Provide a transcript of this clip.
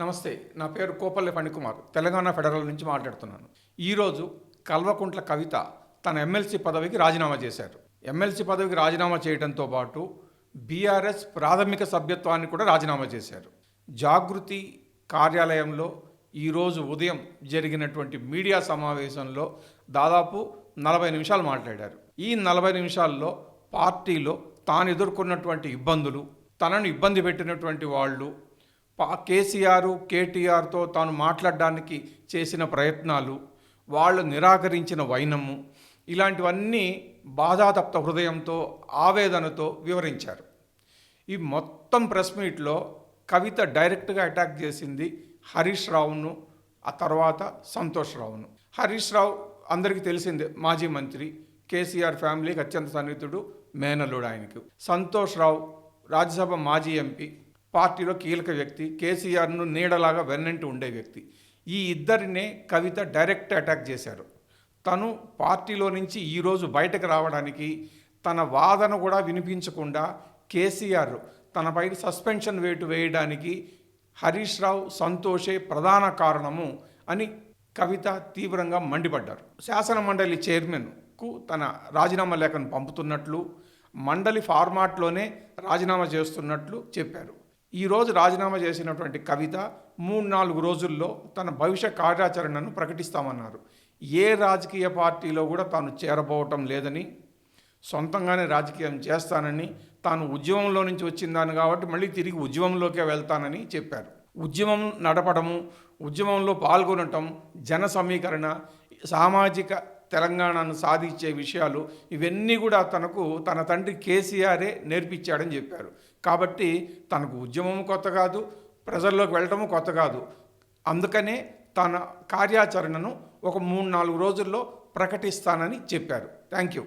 నమస్తే నా పేరు కోపల్లి ఫణికుమార్ తెలంగాణ ఫెడరల్ నుంచి మాట్లాడుతున్నాను. ఈరోజు కల్వకుంట్ల కవిత తన ఎమ్మెల్సీ పదవికి రాజీనామా చేశారు. ఎమ్మెల్సీ పదవికి రాజీనామా చేయడంతో పాటు బీఆర్ఎస్ ప్రాథమిక సభ్యత్వాన్ని కూడా రాజీనామా చేశారు. జాగృతి కార్యాలయంలో ఈరోజు ఉదయం జరిగినటువంటి మీడియా సమావేశంలో దాదాపు నలభై నిమిషాలు మాట్లాడారు. ఈ నలభై నిమిషాల్లో పార్టీలో తాను ఎదుర్కొన్నటువంటి ఇబ్బందులు తనను ఇబ్బంది పెట్టినటువంటి వాళ్ళు కేసీఆర్ కేటీఆర్తో తాను మాట్లాడడానికి చేసిన ప్రయత్నాలు వాళ్ళు నిరాకరించిన వైనము ఇలాంటివన్నీ బాధాతప్త హృదయంతో ఆవేదనతో వివరించారు. ఈ మొత్తం ప్రెస్ మీట్లో కవిత డైరెక్ట్గా అటాక్ చేసింది హరీష్ రావును ఆ తర్వాత సంతోష్ రావును. హరీష్ రావు అందరికీ తెలిసిందే మాజీ మంత్రి కేసీఆర్ ఫ్యామిలీకి అత్యంత సన్నిహితుడు మేనల్లుడు ఆయనకు. సంతోష్ రావు రాజ్యసభ మాజీ ఎంపీ పార్టీలో కీలక వ్యక్తి కేసీఆర్ను నీడలాగా వెన్నంటి ఉండే వ్యక్తి. ఈ ఇద్దరినే కవిత డైరెక్ట్ అటాక్ చేశారు. తను పార్టీలో నుంచి ఈరోజు బయటకు రావడానికి తన వాదన కూడా వినిపించకుండా కేసీఆర్ తనపై సస్పెన్షన్ వేటు వేయడానికి హరీష్ రావు సంతోషే ప్రధాన కారణము అని కవిత తీవ్రంగా మండిపడ్డారు. శాసన మండలి చైర్మన్కు తన రాజీనామా లేఖను పంపుతున్నట్లు మండలి ఫార్మాట్లోనే రాజీనామా చేస్తున్నట్లు చెప్పారు. ఈరోజు రాజీనామా చేసినటువంటి కవిత మూడు నాలుగు రోజుల్లో తన భవిష్య కార్యాచరణను ప్రకటిస్తామన్నారు. ఏ రాజకీయ పార్టీలో కూడా తాను చేరబోవటం లేదని సొంతంగానే రాజకీయం చేస్తానని తాను ఉద్యమంలో నుంచి వచ్చిందాను కాబట్టి మళ్ళీ తిరిగి ఉద్యమంలోకే వెళ్తానని చెప్పారు. ఉద్యమం నడపడము ఉద్యమంలో పాల్గొనటం జన సమీకరణ సామాజిక తెలంగాణను సాధించే విషయాలు ఇవన్నీ కూడా తనకు తన తండ్రి కేసీఆరే నేర్పించాడని చెప్పారు. కాబట్టి తనకు ఉద్యమం కొత్త కాదు ప్రజల్లోకి వెళ్ళటము కొత్త కాదు. అందుకనే తన కార్యాచరణను ఒక మూడు నాలుగు రోజుల్లో ప్రకటిస్తానని చెప్పారు. Thank you.